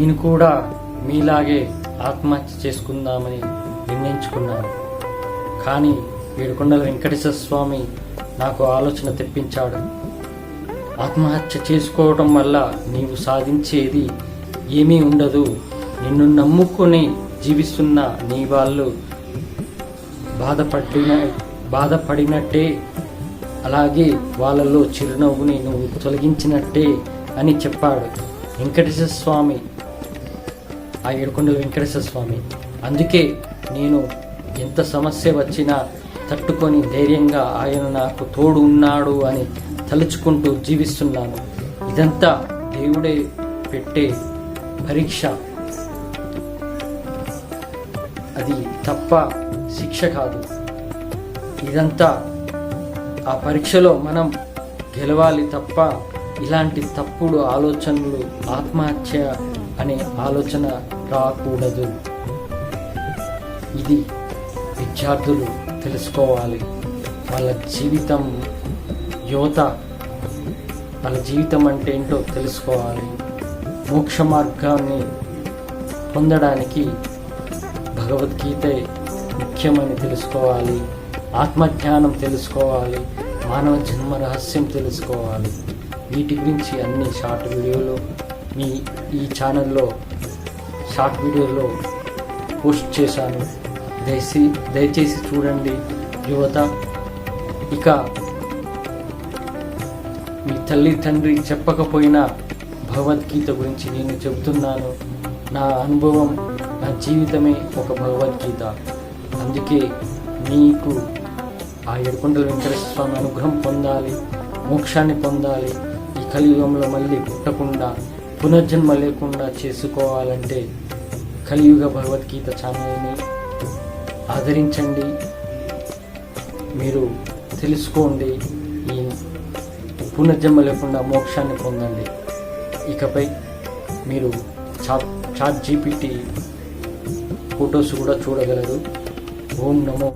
నేను కూడా మీలాగే ఆత్మహత్య చేసుకుందామని నిర్ణయించుకున్నాను. కానీ ఏడుకొండల వెంకటేశ్వర స్వామి నాకు ఆలోచన తెప్పించాడు. ఆత్మహత్య చేసుకోవడం వల్ల నీవు సాధించేది ఏమీ ఉండదు. నిన్ను నమ్ముకొని జీవిస్తున్న నీ వాళ్ళు బాధపడిన బాధపడినట్టే అలాగే వాళ్ళలో చిరునవ్వుని నువ్వు తొలగించినట్టే అని చెప్పాడు వెంకటేశ్వర స్వామి ఆ ఏడుకొండల వెంకటేశ్వర స్వామి అందుకే నేను ఎంత సమస్య వచ్చినా తట్టుకొని ధైర్యంగా ఆయన నాకు తోడు ఉన్నాడు అని తలుచుకుంటూ జీవిస్తున్నాను. ఇదంతా దేవుడే పెట్టే పరీక్ష. అది తప్ప శిక్ష కాదు. ఇదంతా ఆ పరీక్షలో మనం గెలవాలి తప్ప ఇలాంటి తప్పుడు ఆలోచనలు ఆత్మహత్య అనే ఆలోచన రాకూడదు. ఇది విద్యార్థులు తెలుసుకోవాలి. వాళ్ళ జీవితం యువత వాళ్ళ జీవితం అంటే ఏంటో తెలుసుకోవాలి. మోక్ష మార్గాన్ని పొందడానికి భగవద్గీత ముఖ్యమని తెలుసుకోవాలి. ఆత్మజ్ఞానం తెలుసుకోవాలి. మానవ జన్మ రహస్యం తెలుసుకోవాలి. వీటి గురించి అన్ని షార్ట్ వీడియోలు మీ ఈ ఛానల్లో షార్ట్ వీడియోలో పోస్ట్ చేశాను. దయచేసి దయచేసి చూడండి యువత. ఇక మీ తల్లి తండ్రి చెప్పకపోయినా భగవద్గీత గురించి నేను చెబుతున్నాను. నా అనుభవం నా జీవితమే ఒక భగవద్గీత. అందుకే మీకు ఆ ఏడుకొండల వెంకటేశ్వర స్వామి అనుగ్రహం పొందాలి మోక్షాన్ని పొందాలి. ఈ కలియుగంలో మళ్ళీ పుట్టకుండా పునర్జన్మ లేకుండా చేసుకోవాలంటే కలియుగ భగవద్గీత ఛానల్ని ఆదరించండి. మీరు తెలుసుకోండి. ఈ పునర్జన్మ లేకుండా మోక్షాన్ని పొందండి. ఇకపై మీరు చాట్ చాట్ జీపీటీ ఫొటోస్ కూడా చూడగలరు. ఓం నమో